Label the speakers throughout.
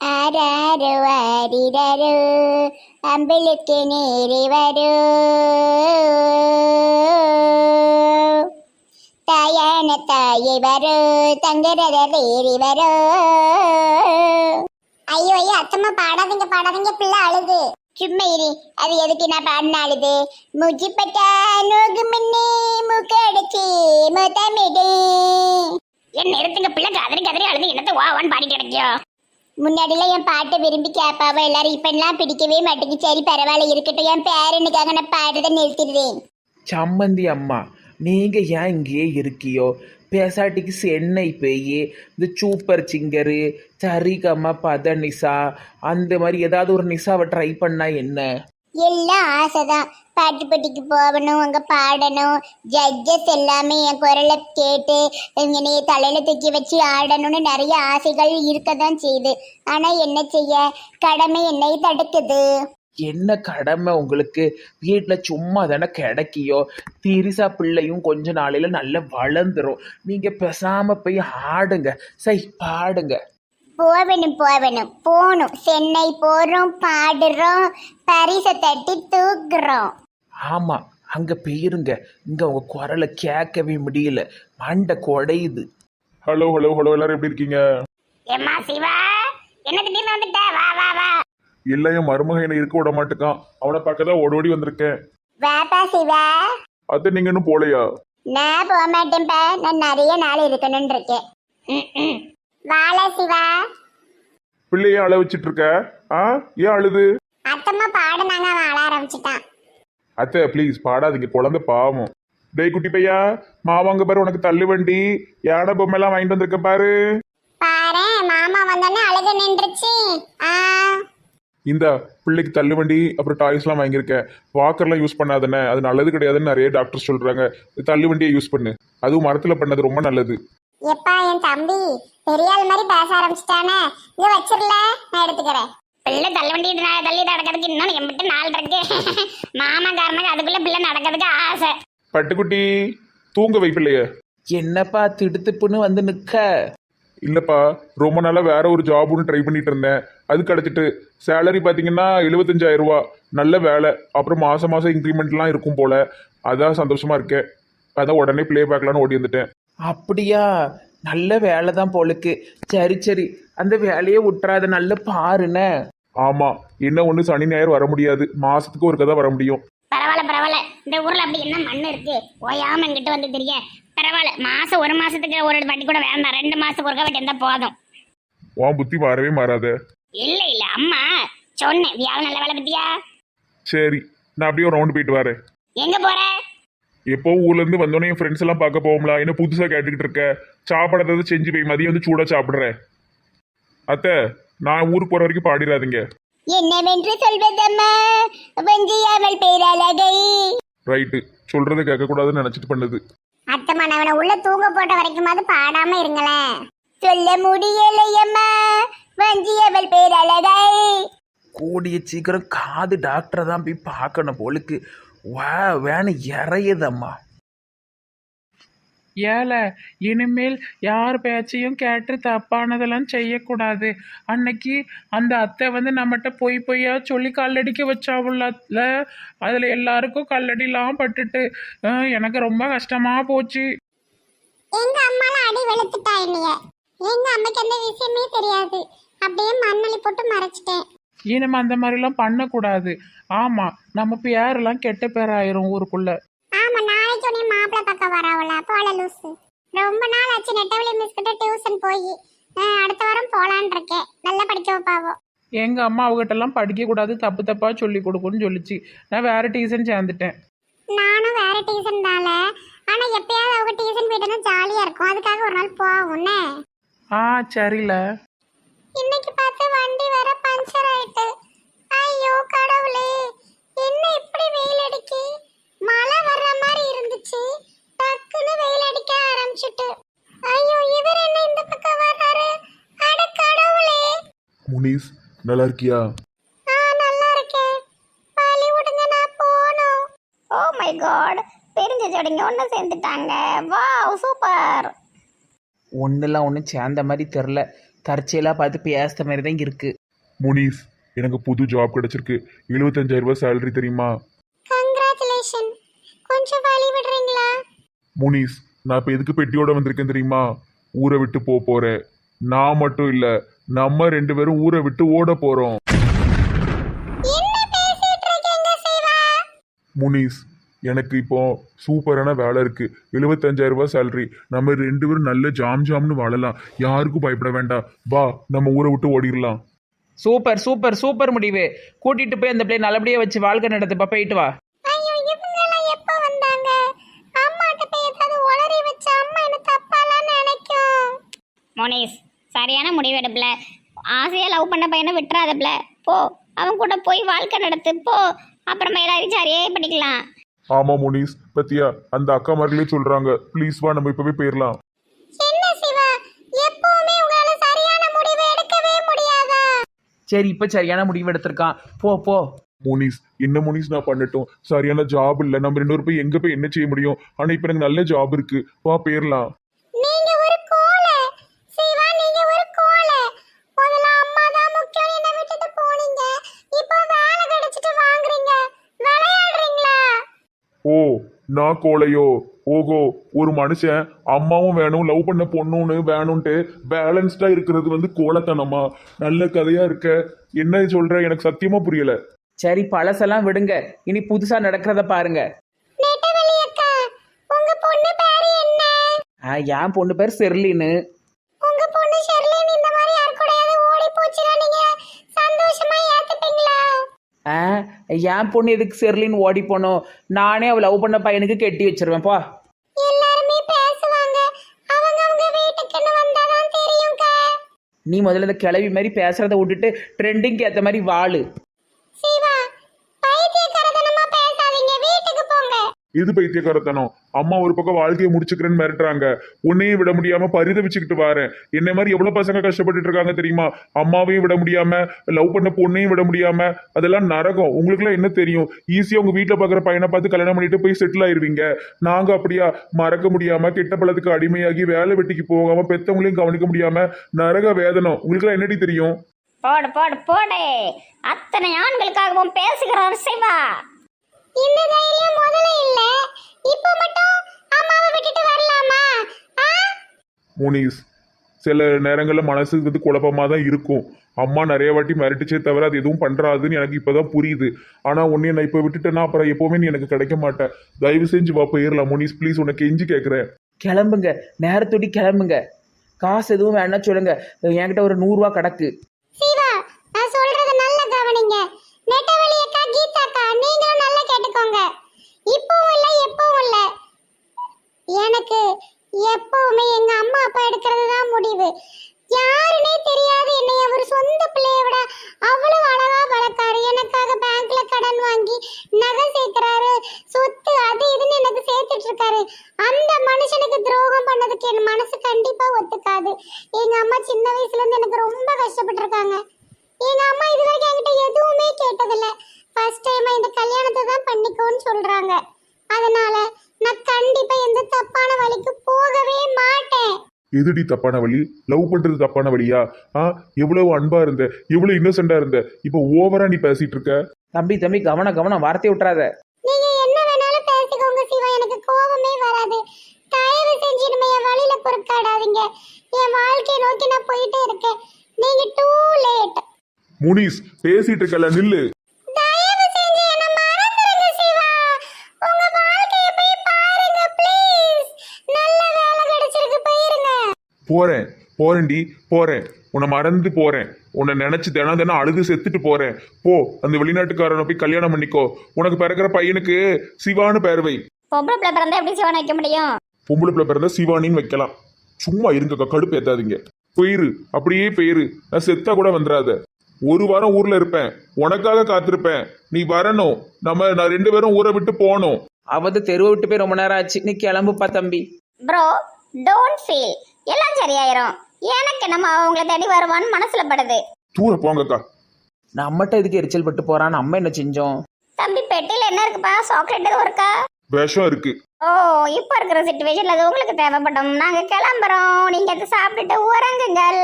Speaker 1: ஆராரோ ஆரிரரோ அம்பளுக்கு நேரி வரோ தாயான தாயை வரோ ஐயோ ஐயோ அத்தம்மா பாடாதீங்க பாடாதீங்க பிள்ளை அழுது சும்மா இரு அது எதுக்கு நான் பாடின அழுது முஜிப்பட்டா நோகு முன்னே முக்கடிச்சி முத்தமிடு
Speaker 2: என் நிறுத்துங்க பிள்ளை கதறி கதறி அழுது என்னத்த ஓவான்னு பாடிட்டு கிடைக்கியோ
Speaker 1: முன்னாடிலாம் என் பாட்டை விரும்பி கேட்பாவ எல்லாரும் இப்பெல்லாம் பிடிக்கவே மாட்டேங்குது. சரி பரவாயில்ல இருக்கட்டும். என் பேரனுக்காக நான் பாடுறதை நிறுத்திடுவேன்.
Speaker 3: சம்மந்தி அம்மா நீங்கள் ஏன் இங்கேயே இருக்கியோ? பேசாட்டிக்கு சென்னை போய் இந்த சூப்பர் சிங்கரு சரிகம்மா பத நிசா அந்த மாதிரி ஏதாவது ஒரு நிசாவை ட்ரை பண்ணா என்ன?
Speaker 1: எல்லாம் ஆசைதான். பாட்டு போட்டிக்கு போகணும் அங்கே பாடணும். ஜட்ஜஸ் எல்லாமே என் குரலை கேட்டு என்னைய தலையில தூக்கி வச்சு ஆடணும்னு நிறைய ஆசைகள் இருக்க தான் செய்யுது. ஆனால் என்ன செய்ய? கடமை என்னை தடுக்குது.
Speaker 3: என்ன கடமை உங்களுக்கு? வீட்டில் சும்மா தானே கிடைக்கியோ? திரிசா பிள்ளையும் கொஞ்ச நாளையில் நல்லா வளர்ந்துரும். நீங்கள் பேசாமல் போய் ஆடுங்க. சை பாடுங்க.
Speaker 1: போகணும் போகணும் போகணும். சென்னை போகிறோம் பாடுறோம் பரிசை தட்டி தூக்குறோம்.
Speaker 3: ஆமாம் அங்கே போயிருங்க இங்கே உங்கள் குரலை கேட்கவே முடியல. மண்டை குடையுது.
Speaker 4: ஹலோ ஹலோ ஹலோ எல்லாரும் எப்படி இருக்கீங்க?
Speaker 2: ஏம்மா சிவா என்ன திடீர்னு வந்துட்ட? வா வா வா.
Speaker 4: இல்லை என் மருமகன் என்னை இருக்க விட மாட்டேக்கான் அவனை பார்க்க தான் ஓடி ஓடி வந்திருக்கேன்.
Speaker 1: வாப்பா சிவா.
Speaker 4: அது நீங்க இன்னும் போலையா?
Speaker 1: நான் போக மாட்டேன்ப்பா நான் நிறைய நாள் இருக்கணும்னு இருக்கேன்.
Speaker 2: ம், ம்.
Speaker 1: வாழ சிவா.
Speaker 4: பிள்ளைய அழ வச்சிட்டு இருக்க ஆ? ஏன் அழுது?
Speaker 1: அத்தம்மா பாடுனாங்க அவன் அழ ஆரம்பிச்சிட்டான்.
Speaker 4: அத்தை ப்ளீஸ் பாடாதீங்க. குழந்தை பாவம். டேய் குட்டி பையா மாவாங்க பாரு உனக்கு தள்ளு வண்டி. யானை பொம்மைலாம் வாங்கிட்டு வந்திருக்க பாரு.
Speaker 1: பாரு மாமா வந்தோடனே அழுக நின்றுச்சு. ஆ.
Speaker 4: இந்த பிள்ளைக்கு தள்ளு வண்டி அப்புறம் டாய்ஸ்லாம் வாங்கியிருக்கேன் வாக்கர்லாம் யூஸ் பண்ணாதானே அது நல்லது கிடையாதுன்னு நிறைய டாக்டர் சொல்றாங்க. தள்ளு வண்டியை யூஸ் பண்ணு. அதுவும் மரத்தில் பண்ணது ரொம்ப நல்லது.
Speaker 1: எப்பா என் தம்பி? பெரிய ஆள் மாதிரி பேச ஆரம்பிச்சிட்டானே. இங்க வச்சிரல நான் எடுத்துக்கிறேன்.
Speaker 2: பிள்ளை தள்ள வண்டி தள்ளி நடக்கிறதுக்கு இன்னும் எம்பிட்டு நாள் இருக்கு. மாமா காரணம் அதுக்குள்ள பிள்ளை நடக்கிறதுக்கு ஆசை.
Speaker 4: பட்டுக்குட்டி தூங்க வை பிள்ளைய.
Speaker 3: என்னப்பா திடுத்துப்புன்னு வந்து நிற்க?
Speaker 4: இல்லப்பா ரொம்ப நாளா வேற ஒரு ஜாப் ஒன்று ட்ரை பண்ணிட்டு இருந்தேன். அது கிடைச்சிட்டு சேலரி பார்த்தீங்கன்னா எழுபத்தஞ்சாயிரம் ரூபா. நல்ல வேலை. அப்புறம் மாசம் மாசம் இன்க்ரிமெண்ட்லாம் இருக்கும் போல. அதான் சந்தோஷமா இருக்கேன். அதான் உடனே ப்ளே பேக்லான்னு ஓடி வந்துட்டேன்.
Speaker 3: அப்படியா? நல்ல வேலை தான் போலுக்கு. சரி சரி. அந்த வேலையை விட்டுறாத நல்ல பாருண்ணே
Speaker 4: ஆமா என்ன ஒன்று சனி ஞாயிறு வர முடியாது. மாசத்துக்கு ஒரு கதை வர முடியும்.
Speaker 2: பரவாயில்ல பரவாயில்ல. இந்த ஊர்ல அப்படி என்ன மண் இருக்கு? ஓயாம என்கிட்ட வந்து தெரிய? பரவாயில்ல. மாசம் ஒரு மாசத்துக்கு ஒரு வட்டி கூட வேண்டாம். ரெண்டு மாசத்துக்கு ஒரு வட்டி இருந்தா போதும்.
Speaker 4: உன் புத்தி மாறவே மாறாத.
Speaker 2: இல்ல இல்ல. அம்மா சொன்னேன். வியாழ நல்ல வேலை பத்தியா?
Speaker 4: சரி நான் அப்படியே ரவுண்ட் போயிட்டு வரேன்.
Speaker 2: எங்க போற?
Speaker 4: எப்போ ஊர்ல இருந்து வந்தோடனே என் ஃப்ரெண்ட்ஸ் எல்லாம் பார்க்க போவோம்ல என்ன புதுசா கேட்டுக்கிட்டு இருக்க? சாப்பிடாதது செஞ்சு போய் மதியம் வந்து சூடா சாப்பிடுறேன். அத்தை நான் ஊருக்கு போற வரைக்கும் பாடிடாதீங்க
Speaker 1: என்னவென்று சொல்வதம்மா? வஞ்சியாமல் பேரழகை.
Speaker 4: ரைட்டு சொல்றதை கேட்கக்கூடாதுன்னு நினைச்சிட்டு பண்ணுது.
Speaker 1: அத்தம்மா நான் அவனை உள்ள தூங்க போட்ட வரைக்குமாவது பாடாம இருங்களேன். சொல்ல முடியலையம்மா வஞ்சியவள் பேரழகை.
Speaker 3: கூடிய சீக்கிரம் காது டாக்டரை தான் போய் பார்க்கணும் போலுக்கு. வா வேணும் இறையுதம்மா. ஏழை இனிமேல் யார் பேச்சையும் கேட்டு தப்பானதெல்லாம் செய்யக்கூடாது. அன்னைக்கு அந்த அத்தை வந்து நம்மகிட்ட பொய் பொய்யா சொல்லி கல்லடிக்க வச்சாவுள்ள அதில் எல்லாருக்கும் கல்லடிலாம் பட்டுட்டு அஹ், எனக்கு ரொம்ப கஷ்டமாக போச்சு.
Speaker 1: எங்க அம்மால அடி வெளுத்துட்டா என்னைய எங்க அம்மைக்கு அந்த விஷயமே தெரியாது. அப்படியே மண்ணள்ளி போட்டு மறைச்சிட்டேன்.
Speaker 3: இனிமே அந்த மாதிரிலாம் பண்ணக்கூடாது. ஆமாம் நம்ம பேரெல்லாம் கெட்ட பேராயிரும் ஊருக்குள்ள.
Speaker 1: ஆமா நாளைக்கு உன்னை மாப்பிள்ளை பக்கம் வரவள போல லூசு. ரொம்ப நாள் ஆச்சு நெட்டவழி மிஸ் கிட்ட டியூஷன் போய். அடுத்த வாரம் போலான் இருக்கேன். நல்லா படிக்க வைப்பாவோ.
Speaker 3: எங்கள் அம்மா அவகிட்டலாம் படிக்கக்கூடாது தப்பு தப்பாக சொல்லி கொடுக்குன்னு சொல்லிச்சு. நான் வேறு டியூஷன் சேர்ந்துட்டேன்.
Speaker 1: நானும் வேற டியூஷன் தான்ல ஆனா எப்பயாவது அவங்க டியூஷன் போயிட்டா ஜாலியா இருக்கும். அதுக்காக ஒரு நாள் போவோம்னே
Speaker 3: ஆ சரில.
Speaker 4: முனிஸ் நல்லா இருக்கியா
Speaker 1: ஆ நல்லா இருக்கேன் பழி விடுங்க நான் போகணும்.
Speaker 2: ஓ மை காட் தெரிஞ்ச ஜோடிங்க ஒன்று சேர்ந்துட்டாங்க. வா சூப்பர்.
Speaker 3: ஒன்றுலாம் ஒன்றும் சேர்ந்த மாதிரி தெரில தற்செயலாக பார்த்து பேசுகிற மாதிரி தான் இருக்கு.
Speaker 4: முனீஸ் எனக்கு புது ஜாப் கிடைச்சிருக்கு. எழுபத்தஞ்சாயிரம் ரூபாய் சேலரி தெரியுமா?
Speaker 1: கங்க்ராச்சுலேஷன் கொஞ்சம் வழி விடுறீங்களா?
Speaker 4: முனீஸ் நான் இப்போ எதுக்கு பெட்டியோட வந்திருக்கேன் தெரியுமா? ஊரை விட்டு போக போறேன். நான் மட்டும் இல்லை நம்ம ரெண்டு பேரும் ஊரை விட்டு ஓட போறோம். முனீஸ் எனக்கு இப்போ சூப்பரான வேலை இருக்கு. எழுபத்தஞ்சாயிரம் ரூபாய் சேலரி நம்ம ரெண்டு பேரும் நல்ல ஜாம் ஜாம்னு வாழலாம். யாருக்கும் பயப்பட வேண்டாம். வா நம்ம ஊரை விட்டு ஓடிடலாம்.
Speaker 3: சூப்பர் சூப்பர் சூப்பர் முடிவு. கூட்டிட்டு போய் அந்த பிள்ளை நல்லபடியாக வச்சு வாழ்க்கை நடத்துப்பா. போயிட்டு வா.
Speaker 1: ஐயோ இவங்க எல்லாம் எப்ப வந்தாங்க? அம்மாட்ட போய் ஏதாவது உளறி வச்ச அம்மா என்ன தப்பாலாம் நினைக்கும்?
Speaker 2: மோனிஸ் சரியான முடிவு எடுப்புல. ஆசையாக லவ் பண்ண பையனை விட்டுறாதப்ல போ அவன் கூட போய் வாழ்க்கை நடத்து போ. அப்புறமா எல்லாரும் சரியே பண்ணிக்கலாம்.
Speaker 4: ஆமா முனீஸ். பத்தியா அந்த அக்கா மாதிரிலே சொல்றாங்க. ப்ளீஸ் வா நம்ம இப்பவே போயிடலாம்
Speaker 1: என்ன சிவா? எப்பவுமே உங்களால சரியான முடிவு எடுக்கவே முடியாதா?
Speaker 3: சரி இப்போ சரியான முடிவு எடுத்திருக்கான். போ போ.
Speaker 4: முனீஸ் என்ன முனீஸ் நான் பண்ணட்டும்? சரியான ஜாப் இல்லை. நம்ம ரெண்டு பேரும் போய் எங்க போய் என்ன செய்ய முடியும்? ஆனா இப்ப எனக்கு நல்ல ஜாப் இருக்கு. வா போயிடலாம் ஓ நான் கோலையோ ஓகோ ஒரு மனுஷன் அம்மாவும் வேணும் லவ் பண்ண பொண்ணுன்னு வேணும்ட்டு பேலன்ஸ்டா இருக்கிறது வந்து கோலத்தனமா நல்ல கதையா இருக்க. என்ன சொல்ற? எனக்கு சத்தியமா புரியல.
Speaker 3: சரி பழசெல்லாம் விடுங்க. இனி புதுசாக நடக்கிறத பாருங்க.
Speaker 1: நெட்டவெளி அக்கா உங்க பொண்ணு பேரு என்ன?
Speaker 3: ஆ, என் பொண்ணு பேர் செர்லின்னு. ஆ என் பொண்ணு எதுக்கு செர்லின்னு ஓடி போனோம் நானே அவள் லவ் பண்ண பையனுக்கு கெட்டி வச்சிருவேன் போ.
Speaker 1: எல்லாருமே பேசுவாங்க. அவங்க அவங்க வீட்டுக்குன்னு வந்தாதான் தெரியும்க்கா.
Speaker 3: நீ முதல்ல இந்த கிளவி மாதிரி பேசுறத விட்டுட்டு ட்ரெண்டிங்க்கு ஏற்ற மாதிரி வாழு
Speaker 1: சிவா பைத்தியக்காரத்தனமா பேசாதீங்க வீட்டுக்கு போங்க
Speaker 4: இது பைத்தியக்காரத்தனம். அம்மா ஒரு பக்கம் வாழ்க்கையை முடிச்சுக்கிறேன்னு மிரட்டுறாங்க. உன்னையும் விட முடியாம பரிதவிச்சுக்கிட்டு வரேன் என்ன மாதிரி எவ்வளவு பசங்க கஷ்டப்பட்டுட்டு இருக்காங்க தெரியுமா? அம்மாவையும் விட முடியாம லவ் பண்ண பொண்ணையும் விட முடியாம அதெல்லாம் நரகம். உங்களுக்குலாம் என்ன தெரியும்? ஈஸியா உங்க வீட்டுல பாக்குற பையனை பார்த்து கல்யாணம் பண்ணிட்டு போய் செட்டில் ஆயிருவீங்க. நாங்க அப்படியா? மறக்க முடியாம கெட்ட பழத்துக்கு அடிமையாகி வேலை வெட்டிக்கு போகாம பெத்தவங்களையும் கவனிக்க முடியாம நரக வேதனம். உங்களுக்குலாம் என்னடி தெரியும்?
Speaker 2: போடு போடு போடு. அத்தனை ஆண்களுக்காகவும் பேசுகிறார் சிவா
Speaker 1: இந்த தைரியம் முதல்ல இல்ல இப்போ மட்டும் அம்மாவை விட்டுட்டு வரலாமா ஆ?
Speaker 4: முனிஸ் சில நேரங்களில் மனசு வந்து குழப்பமா தான் இருக்கும். அம்மா நிறைய வாட்டி மிரட்டுச்சே தவிர அது எதுவும் பண்றாதுன்னு எனக்கு இப்பதான் புரியுது. ஆனா உன்னை நான் இப்போ விட்டுட்டேன்னா அப்புறம் எப்பவுமே நீ எனக்கு கிடைக்க மாட்டேன் தயவு செஞ்சு வா போயிடலாம். முனிஸ் ப்ளீஸ் உனக்கு கெஞ்சி கேட்குறேன்
Speaker 3: கிளம்புங்க. நேரத்தோடி கிளம்புங்க. காசு எதுவும் வேணா சொல்லுங்க. என்கிட்ட ஒரு நூறுரூவா கிடக்கு
Speaker 1: சிவா நான் சொல்றத நல்லா கவனிங்க. நெட்டவெளி அக்கா கீதா அக்கா நீங்களும் நல்லா கேட்டுக்கோங்க. இப்பவும் இல்ல எப்பவும் இல்ல. எனக்கு எப்பவுமே எங்க அம்மா அப்பா எடுக்கிறது தான் முடிவு. யாருனே தெரியாது. என்னை அவர் சொந்த பிள்ளைய விட அவ்வளவு அழகா
Speaker 4: எதுடி தப்பான வழி? லவ் பண்றது தப்பான வழியா? ஆ எவ்வளவு அன்பா இருந்த எவ்வளவு இன்னசென்டா இருந்த? இப்போ ஓவரா நீ பேசிட்டு இருக்க.
Speaker 3: தம்பி தம்பி கவனம் கவனம் வார்த்தை விட்டுறாத.
Speaker 1: நீங்க என்ன வேணாலும் பேசிக்கோங்க சிவா எனக்கு கோபமே வராது. தயவு செஞ்சு இனிமே என் வழியில பொறுக்காடாதீங்க என் வாழ்க்கையை நோக்கி நான் போயிட்டே இருக்கேன். நீங்க டூ லேட்
Speaker 4: முனிஸ் பேசிட்டு இருக்கல நில்லு
Speaker 1: தயவு செஞ்சு என்ன மறந்துருங்க சிவா உங்க வாழ்க்கைய போய் பாருங்க ப்ளீஸ் நல்ல வேலை கிடைச்சிருக்கு போயிருங்க
Speaker 4: போறேன் போறேன்டி போறேன். உன்னை மறந்து போறேன். உன்னை நினைச்சு தினம் தினம் அழுது செத்துட்டு போறேன். போ அந்த வெளிநாட்டுக்காரனை போய் கல்யாணம் பண்ணிக்கோ. உனக்கு பிறக்கிற பையனுக்கு சிவான்னு பேர் வை.
Speaker 2: பொம்பளை பிள்ளை பிறந்தா எப்படி சிவனை வைக்க முடியும்?
Speaker 4: பொம்பளை பிள்ளை பிறந்த சிவானின்னு வைக்கலாம். சும்மா இருங்கக்கா கடுப்பு ஏத்தாதீங்க. போயிரு அப்படியே போயிரு. நான் செத்தா கூட வந்துடாத ஒரு வாரம் ஊர்ல இருப்பேன். உனக்காக காத்திருப்பேன். நீ வரணும். நம்ம நான் ரெண்டு பேரும் ஊரை விட்டு போகணும்.
Speaker 3: அவது தெருவை விட்டு போய் ரொம்ப நேரம் ஆச்சு. நீ கிளம்புப்பா தம்பி.
Speaker 2: ப்ரோ டோன்ட் ஃபீல் எல்லாம் சரியாயிரும். எனக்கு நம்ம அவங்கள தேடி வருவான்னு மனசுல படுது.
Speaker 4: தூர போங்கக்கா.
Speaker 3: நம்மகிட்ட இதுக்கு எரிச்சல் பட்டு போறான்? நம்ம என்ன செஞ்சோம்?
Speaker 2: தம்பி பெட்டியில் என்ன இருக்குப்பா? சாக்லேட் எதுவும் இருக்கா?
Speaker 4: விஷம் இருக்கு.
Speaker 2: ஓ இப்போ இருக்கிற சுச்சுவேஷன்ல அது உங்களுக்கு தேவைப்படும். நாங்க கிளம்புறோம். நீங்க அதை சாப்பிட்டுட்டு உறங்குங்கள்.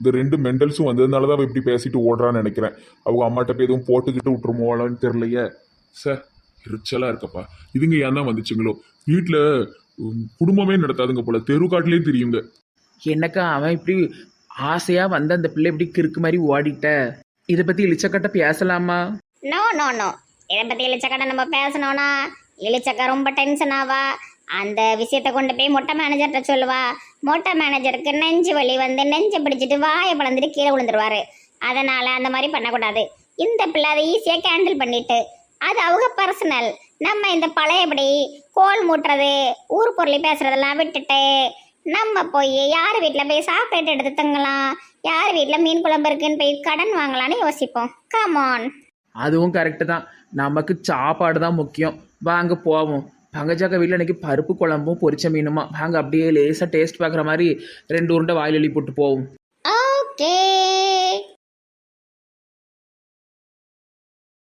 Speaker 4: இந்த ரெண்டு மெண்டல்ஸும் வந்ததுனால தான் இப்படி பேசிட்டு ஓடுறான்னு நினைக்கிறேன். அவங்க அம்மாட்ட போய் எதுவும் போட்டுக்கிட்டு விட்டுருமோலான்னு தெரியலையே. சார் எரிச்சலாக இருக்கப்பா. இதுங்க ஏன் தான் வந்துச்சுங்களோ வீட்டில் குடும்பமே நடத்தாதுங்க போல. தெருக்காட்டிலே தெரியுங்க.
Speaker 3: என்னக்கா அவன் இப்படி ஆசையாக வந்து அந்த பிள்ளை இப்படி கிறுக்கு மாதிரி ஓடிட்ட? இதை பற்றி இளிச்சக்கட்ட பேசலாமா?
Speaker 2: நோ நோ நோ இதை பற்றி இளிச்சக்கடை நம்ம பேசணும்னா இளிச்சக்கா ரொம்ப டென்ஷன் ஆவா? அந்த விஷயத்தை கொண்டு போய் மொட்டை மேனேஜர்கிட்ட சொல்லுவா. மொட்டை மேனேஜருக்கு நெஞ்சு வலி வந்து நெஞ்சை பிடிச்சிட்டு வாயை பழந்துட்டு கீழே விழுந்துருவாரு. அதனால அந்த மாதிரி பண்ணக்கூடாது. இந்த பிள்ளை அதை ஈஸியாக கேண்டில் பண்ணிட்டு அது அவங்க பர்சனல் நம்ம இந்த பழையபடி கோல் மூட்டுறது ஊர் பொருளை பேசுறதெல்லாம் விட்டுட்டு நம்ம போய் யார் வீட்டில் போய் சாப்பிட்டு எடுத்து தங்கலாம் யார் வீட்டில் மீன் குழம்பு இருக்குன்னு போய் கடன் வாங்கலாம்னு யோசிப்போம். கமான்
Speaker 3: அதுவும் கரெக்டு தான். நமக்கு சாப்பாடு தான் முக்கியம். வாங்க போவோம். பங்கஜாக்க வீட்டில் இன்னைக்கு பருப்பு குழம்பும் பொரிச்ச மீனுமா? வாங்க அப்படியே லேசாக டேஸ்ட் பார்க்குற மாதிரி ரெண்டு உருண்டை வாயில் எழுதி போட்டு போவோம்.
Speaker 2: ஓகே